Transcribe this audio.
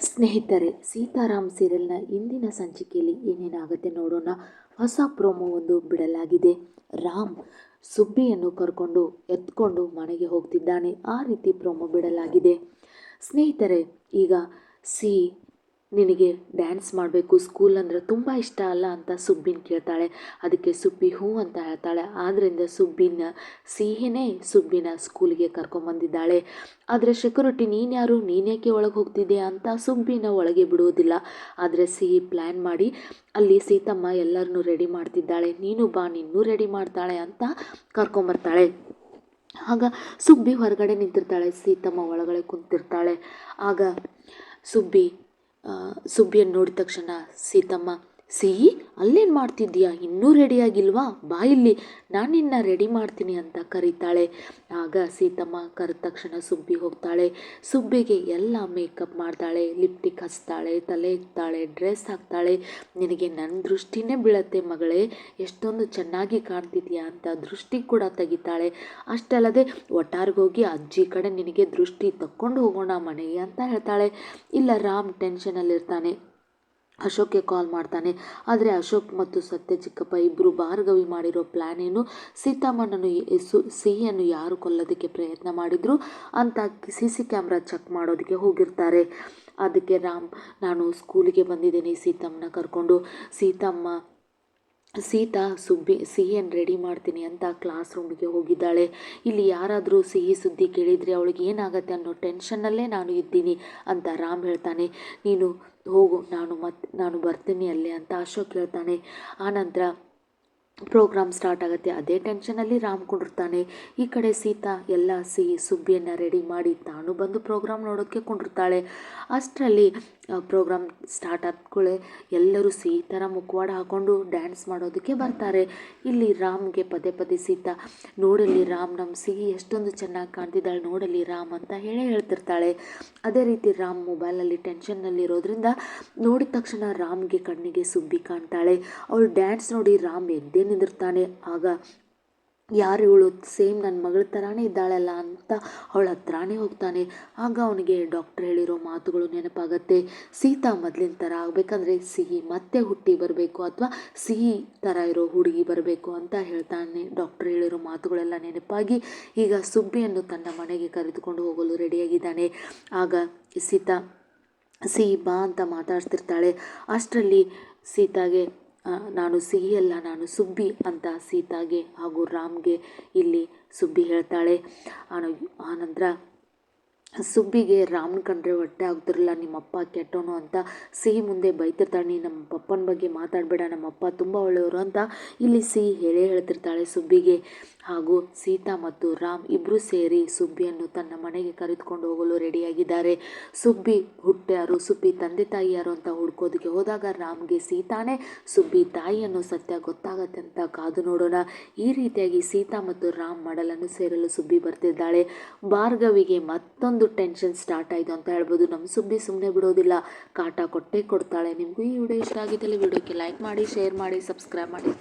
ಸ್ನೇಹಿತರೆ, ಸೀತಾರಾಮ್ ಸೀರಿಯಲ್ನ ಇಂದಿನ ಸಂಚಿಕೆಯಲ್ಲಿ ಏನೇನಾಗುತ್ತೆ ನೋಡೋಣ. ಹೊಸ ಪ್ರೋಮೋ ಒಂದು ಬಿಡಲಾಗಿದೆ. ರಾಮ್ ಸುಬ್ಬಿಯನ್ನು ಕರ್ಕೊಂಡು ಎತ್ಕೊಂಡು ಮನೆಗೆ ಹೋಗ್ತಿದ್ದಾನೆ. ಆ ರೀತಿ ಪ್ರೋಮೋ ಬಿಡಲಾಗಿದೆ. ಸ್ನೇಹಿತರೆ, ಈಗ ಸಿ ನಿನಗೆ ಡ್ಯಾನ್ಸ್ ಮಾಡಬೇಕು ಸ್ಕೂಲ್ ಅಂದರೆ ತುಂಬ ಇಷ್ಟ ಅಲ್ಲ ಅಂತ ಸುಬ್ಬಿನ ಕೇಳ್ತಾಳೆ. ಅದಕ್ಕೆ ಸುಬ್ಬಿ ಹೂ ಅಂತ ಹೇಳ್ತಾಳೆ. ಆದ್ದರಿಂದ ಸುಬ್ಬಿನ ಸಿಹಿನೇ ಸುಬ್ಬಿನ ಸ್ಕೂಲಿಗೆ ಕರ್ಕೊಂಬಂದಿದ್ದಾಳೆ. ಆದರೆ ಸೆಕ್ಯೂರಿಟಿ ನೀನ್ಯಾರು ನೀನೇಕೆ ಒಳಗೆ ಹೋಗ್ತಿದ್ದೆ ಅಂತ ಸುಬ್ಬಿನ ಒಳಗೆ ಬಿಡುವುದಿಲ್ಲ. ಆದರೆ ಸಿಹಿ ಪ್ಲ್ಯಾನ್ ಮಾಡಿ ಅಲ್ಲಿ ಸೀತಮ್ಮ ಎಲ್ಲರನ್ನೂ ರೆಡಿ ಮಾಡ್ತಿದ್ದಾಳೆ. ನೀನು ಬಾ, ನಿನ್ನೂ ರೆಡಿ ಮಾಡ್ತಾಳೆ ಅಂತ ಕರ್ಕೊಂಬರ್ತಾಳೆ. ಆಗ ಸುಬ್ಬಿ ಹೊರಗಡೆ ನಿಂತಿರ್ತಾಳೆ. ಸೀತಮ್ಮ ಒಳಗಡೆ ಕುಂತಿರ್ತಾಳೆ. ಆಗ ಸುಬ್ಬಿ ಸುಬ್ಬಿಯನ್ನು ನೋಡಿದ ತಕ್ಷಣ ಸೀತಮ್ಮ ಸಿಹಿ ಅಲ್ಲೇನು ಮಾಡ್ತಿದ್ದೀಯಾ? ಇನ್ನೂ ರೆಡಿಯಾಗಿಲ್ವಾ ಬಾ ಇಲ್ಲಿ, ನಾನು ನಿನ್ನ ರೆಡಿ ಮಾಡ್ತೀನಿ ಅಂತ ಕರೀತಾಳೆ. ಆಗ ಸೀತಮ್ಮ ಕರೆದ ತಕ್ಷಣ ಸುಬ್ಬಿ ಹೋಗ್ತಾಳೆ. ಸುಬ್ಬಿಗೆ ಎಲ್ಲ ಮೇಕಪ್ ಮಾಡ್ತಾಳೆ ಲಿಪ್ಟಿಕ್ ಹಚ್ತಾಳೆ, ತಲೆ ಇಕ್ತಾಳೆ ಡ್ರೆಸ್ ಹಾಕ್ತಾಳೆ. ನಿನಗೆ ನನ್ನ ದೃಷ್ಟಿನೇ ಬೀಳತ್ತೆ ಮಗಳೇ, ಎಷ್ಟೊಂದು ಚೆನ್ನಾಗಿ ಕಾಣ್ತಿದ್ಯಾ ಅಂತ ದೃಷ್ಟಿ ಕೂಡ ತೆಗಿತಾಳೆ. ಅಷ್ಟಲ್ಲದೆ ಒಟ್ಟಾರಿಗೋಗಿ ಅಜ್ಜಿ ಕಡೆ ನಿನಗೆ ದೃಷ್ಟಿ ತಕ್ಕೊಂಡು ಹೋಗೋಣ ಮನೆಗೆ ಅಂತ ಹೇಳ್ತಾಳೆ. ಇಲ್ಲ, ರಾಮ್ ಟೆನ್ಷನಲ್ಲಿರ್ತಾನೆ ಅಶೋಕ್ಗೆ ಕಾಲ್ ಮಾಡ್ತಾನೆ. ಆದರೆ ಅಶೋಕ್ ಮತ್ತು ಸತ್ಯ ಚಿಕ್ಕಪ್ಪ ಇಬ್ಬರು ಭಾರ್ಗವಿ ಮಾಡಿರೋ ಪ್ಲ್ಯಾನ್ ಏನು? ಸೀತಾಮ್ಮನನ್ನು ಸು ಸಿಹಿಯನ್ನು ಯಾರು ಕೊಲ್ಲೋದಕ್ಕೆ ಪ್ರಯತ್ನ ಮಾಡಿದ್ರು? ಅಂತ ಸಿ ಸಿ ಕ್ಯಾಮ್ರಾ ಚೆಕ್ ಮಾಡೋದಕ್ಕೆ ಹೋಗಿರ್ತಾರೆ. ಅದಕ್ಕೆ ರಾಮ್, ನಾನು ಸ್ಕೂಲಿಗೆ ಬಂದಿದ್ದೀನಿ ಸೀತಮ್ಮನ ಕರ್ಕೊಂಡು. ಸೀತಮ್ಮ ಸೀತಾ, ಸುಬ್ಬಿ, ಸಿಹಿಯನ್ನು ರೆಡಿ ಮಾಡ್ತೀನಿ ಅಂತ ಕ್ಲಾಸ್ ರೂಮಿಗೆ ಹೋಗಿದ್ದಾಳೆ. ಇಲ್ಲಿ ಯಾರಾದರೂ ಸಿಹಿ ಸುದ್ದಿ ಕೇಳಿದರೆ ಅವಳಿಗೆ ಏನಾಗತ್ತೆ ಅನ್ನೋ ಟೆನ್ಷನ್ನಲ್ಲೇ ನಾನು ಇದ್ದೀನಿ ಅಂತ ರಾಮ್ ಹೇಳ್ತಾನೆ. ನೀನು ಹೋಗು, ನಾನು ಮತ್ತೆ ನಾನು ಬರ್ತೀನಿ ಅಲ್ಲೇ ಅಂತ ಅಶೋಕ್ ಹೇಳ್ತಾನೆ. ಆನಂತರ ಪ್ರೋಗ್ರಾಮ್ ಸ್ಟಾರ್ಟ್ ಆಗುತ್ತೆ. ಅದೇ ಟೆನ್ಷನಲ್ಲಿ ರಾಮ್ ಕುಂಡಿರ್ತಾನೆ. ಈ ಕಡೆ ಸೀತಾ ಎಲ್ಲ ಸಿಹಿ ಸುಬ್ಬಿಯನ್ನು ರೆಡಿ ಮಾಡಿ ತಾನು ಬಂದು ಪ್ರೋಗ್ರಾಮ್ ನೋಡೋಕ್ಕೆ ಕುಂಡಿರ್ತಾಳೆ. ಅಷ್ಟರಲ್ಲಿ ಪ್ರೋಗ್ರಾಮ್ ಸ್ಟಾರ್ಟ್ ಆದ ಕೂಡಲೇ ಎಲ್ಲರೂ ಸೀತಾರ ಮುಖವಾಡ ಹಾಕ್ಕೊಂಡು ಡ್ಯಾನ್ಸ್ ಮಾಡೋದಕ್ಕೆ ಬರ್ತಾರೆ. ಇಲ್ಲಿ ರಾಮ್ಗೆ ಪದೇ ಪದೇ ಸೀತಾ ನೋಡಲಿ ರಾಮ್ ನಮ್ಮ ಸಿಹಿ ಎಷ್ಟೊಂದು ಚೆನ್ನಾಗಿ ಕಾಣ್ತಿದ್ದಾಳೆ ನೋಡಲಿ ರಾಮ್ ಅಂತ ಹೇಳೇ ಹೇಳ್ತಿರ್ತಾಳೆ. ಅದೇ ರೀತಿ ರಾಮ್ ಮೊಬೈಲಲ್ಲಿ ಟೆನ್ಷನ್ನಲ್ಲಿರೋದ್ರಿಂದ ನೋಡಿದ ತಕ್ಷಣ ರಾಮ್ಗೆ ಕಣ್ಣಿಗೆ ಸುಬ್ಬಿ ಕಾಣ್ತಾಳೆ. ಅವಳು ಡ್ಯಾನ್ಸ್ ನೋಡಿ ರಾಮ್ ಎದ್ದೇ ನಿಂದಿರ್ತಾನೆ. ಆಗ ಯಾರು ಇವಳು ಸೇಮ್ ನನ್ನ ಮಗಳ ಥರನೇ ಇದ್ದಾಳಲ್ಲ ಅಂತ ಅವಳ ಹತ್ರನೇ ಹೋಗ್ತಾನೆ. ಆಗ ಅವನಿಗೆ ಡಾಕ್ಟ್ರ್ ಹೇಳಿರೋ ಮಾತುಗಳು ನೆನಪಾಗತ್ತೆ. ಸೀತಾ ಮೊದಲಿನ ಥರ ಆಗಬೇಕಂದ್ರೆ ಸಿಹಿ ಮತ್ತೆ ಹುಟ್ಟಿ ಬರಬೇಕು ಅಥವಾ ಸಿಹಿ ಥರ ಇರೋ ಹುಡುಗಿ ಬರಬೇಕು ಅಂತ ಹೇಳ್ತಾನೆ. ಡಾಕ್ಟ್ರ್ ಹೇಳಿರೋ ಮಾತುಗಳೆಲ್ಲ ನೆನಪಾಗಿ ಈಗ ಸುಬ್ಬಿಯನ್ನು ತನ್ನ ಮನೆಗೆ ಕರೆದುಕೊಂಡು ಹೋಗಲು ರೆಡಿಯಾಗಿದ್ದಾನೆ. ಆಗ ಸೀತಾ, ಸಿಹಿ ಬಾ ಅಂತ ಮಾತಾಡ್ತಿರ್ತಾಳೆ. ಅಷ್ಟರಲ್ಲಿ ಸೀತಾಗೆ ನಾನು ಸಿಹಿಯಲ್ಲ ನಾನು ಸುಬ್ಬಿ ಅಂತ ಸೀತಾಗೆ ಹಾಗೂ ರಾಮ್ಗೆ ಇಲ್ಲಿ ಸುಬ್ಬಿ ಹೇಳ್ತಾಳೆ. ಆನಂತರ ಸುಬ್ಬಿಗೆ ರಾಮನ ಕಂಡ್ರೆ ಹೊಟ್ಟೆ ಆಗ್ತಿರಲ್ಲ ನಿಮ್ಮಪ್ಪ ಕೆಟ್ಟೋನು ಅಂತ ಸಿಹಿ ಮುಂದೆ ಬೈತಿರ್ತಾಳೆ. ನೀ ನಮ್ಮ ಪಪ್ಪನ ಬಗ್ಗೆ ಮಾತಾಡಬೇಡ, ನಮ್ಮಪ್ಪ ತುಂಬ ಒಳ್ಳೆಯವರು ಅಂತ ಇಲ್ಲಿ ಸಿಹಿ ಹೇಳೇ ಹೇಳ್ತಿರ್ತಾಳೆ ಸುಬ್ಬಿಗೆ. ಹಾಗೂ ಸೀತಾ ಮತ್ತು ರಾಮ್ ಇಬ್ಬರು ಸೇರಿ ಸುಬ್ಬಿಯನ್ನು ತನ್ನ ಮನೆಗೆ ಕರೆದುಕೊಂಡು ಹೋಗಲು ರೆಡಿಯಾಗಿದ್ದಾರೆ. ಸುಬ್ಬಿ, ಹುಟ್ಟ್ಯಾರು, ಸುಬ್ಬಿ ತಂದೆ ತಾಯಿ ಯಾರು ಅಂತ ಹುಡ್ಕೋದಕ್ಕೆ ಹೋದಾಗ ರಾಮ್ಗೆ ಸೀತಾನೇ ಸುಬ್ಬಿ ತಾಯಿಯನ್ನು ಸತ್ಯ ಗೊತ್ತಾಗತ್ತೆ ಅಂತ ಕಾದು ನೋಡೋಣ. ಈ ರೀತಿಯಾಗಿ ಸೀತಾ ಮತ್ತು ರಾಮ್ ಮಡಲನ್ನು ಸೇರಲು ಸುಬ್ಬಿ ಬರ್ತಿದ್ದಾಳೆ. ಭಾರ್ಗವಿಗೆ ಮತ್ತೊಂದು ಟೆನ್ಷನ್ ಸ್ಟಾರ್ಟ್ ಆಯಿತು ಅಂತ ಹೇಳ್ಬೋದು. ನಮ್ಮ ಸುಬ್ಬಿ ಸುಮ್ಮನೆ ಬಿಡೋದಿಲ್ಲ. ಕಾಟ ಕೊಟ್ಟೇ ಕೊಡ್ತಾಳೆ. ನಿಮಗೂ ಈ ವಿಡಿಯೋ ಇಷ್ಟ ಆಗಿದ್ದಲ್ಲಿ ವಿಡಿಯೋಕ್ಕೆ ಲೈಕ್ ಮಾಡಿ ಶೇರ್ ಮಾಡಿ ಸಬ್ಸ್ಕ್ರೈಬ್ ಮಾಡಿ.